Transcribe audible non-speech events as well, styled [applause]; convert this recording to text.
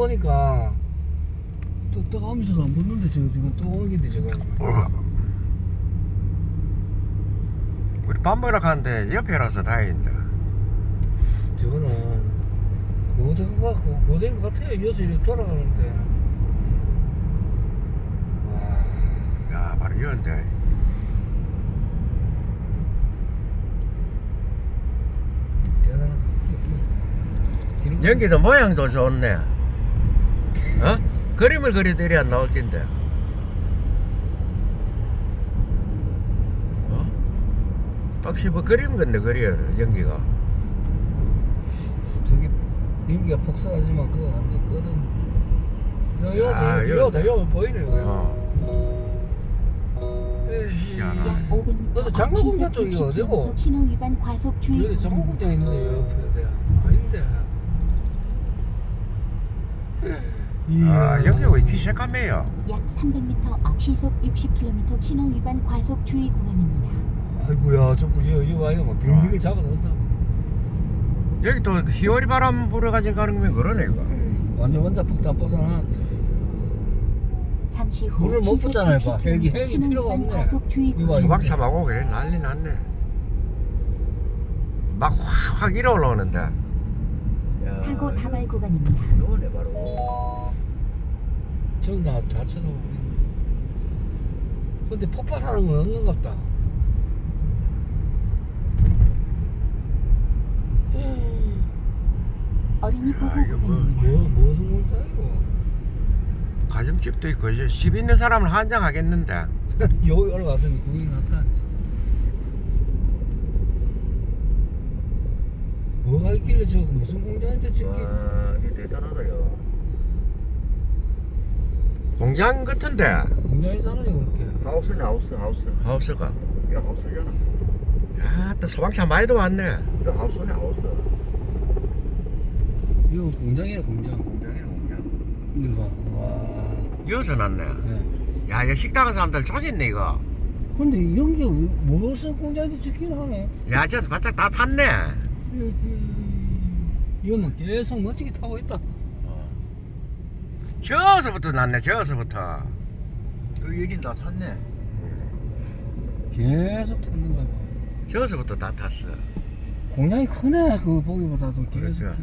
보니까 또 뜨거우면서도 안 붙는데 지금 지금 뜨거운데 지금 우리 밥 먹으러 가는데 옆에라서 다행이다. 저거는 고된 것 같고 고된 것 같아요 여기서 이렇게 돌아가는데 와 야, 바로 이런데. 대단하다 연기도 모양도 좋네. 어? 그림을 그리더리 안 나올 텐데. 어? 딱 씹어 그림 건데 그려 연기가. 저기 인기가 폭삭하지만 그거 완전 끄덕 야, 요, 야, 요, 요- 요, 요, 보이네, 요. 어. 에이, 희한하네. 약 500m 너도 장로 공장 쪽이 어디고? 신호 위반 과속 주의 여기 장국장 있는데 왜 옆에 돼야 아닌데. 아, 여기 왜 이렇게 새까매요? 약 300m 앞 시속 60km 신호 위반 과속 주의 구간입니다. 아이고야, 저 부지 여기 와요. 막 빙빙을 잡아놓는다. 여기 또 희월이 바람 불어가지고 가는 거면 그러네 이거. 완전 원자 폭탄 벗어나. 잠시 후 물을 못 시속 붓잖아요, 봐. 60km 헬기, 헬기 신호 필요가 위반 없네. 과속 주의 이거 구간. 이거. 수박차하고 그래 난리 났네. 막확 일어 올라오는데. 사고 다발 구간입니다. 이거네 바로. 지금 나 자체도 보이네. 근데 폭발하는 건 없는 것 같다. [gasps] 어린이 보호 야, 이거 뭐- 구간입니다. 뭐, 무슨 문자이고. 가정집도 있고 이제 집 있는 사람은 환장하겠는데. [laughs] 여기 올라가서 구경 갔다 왔지. 뭐가 있길래 저거 무슨 공장인데 저게. 이 대단하다요. 공장 같은데. 공장이잖아요, 그렇게. 하우스네 하우스 하우스 하우스가. 이거 하우스잖아 야, 또 소방차 많이도 왔네. 이거 하우스네 하우스 이거 공장이야, 공장. 공장이네 공장 이거 봐. 와. 여기서 났네. 예. 야, 이거 식당 한 사람들 쪼겠네 이거. 근데 연기가 왜- 무슨 공장인지 찍긴 하네. 야, 저 바짝 다 탔네. 이거는 계속 멋지게 타고 있다. 저서부터 났네. 저서부터. 그 일인 다 탔네 계속 타는 거야. 저서부터 다 탔어. 공장이 크네, 그거 보기보다도 계속. 그렇죠.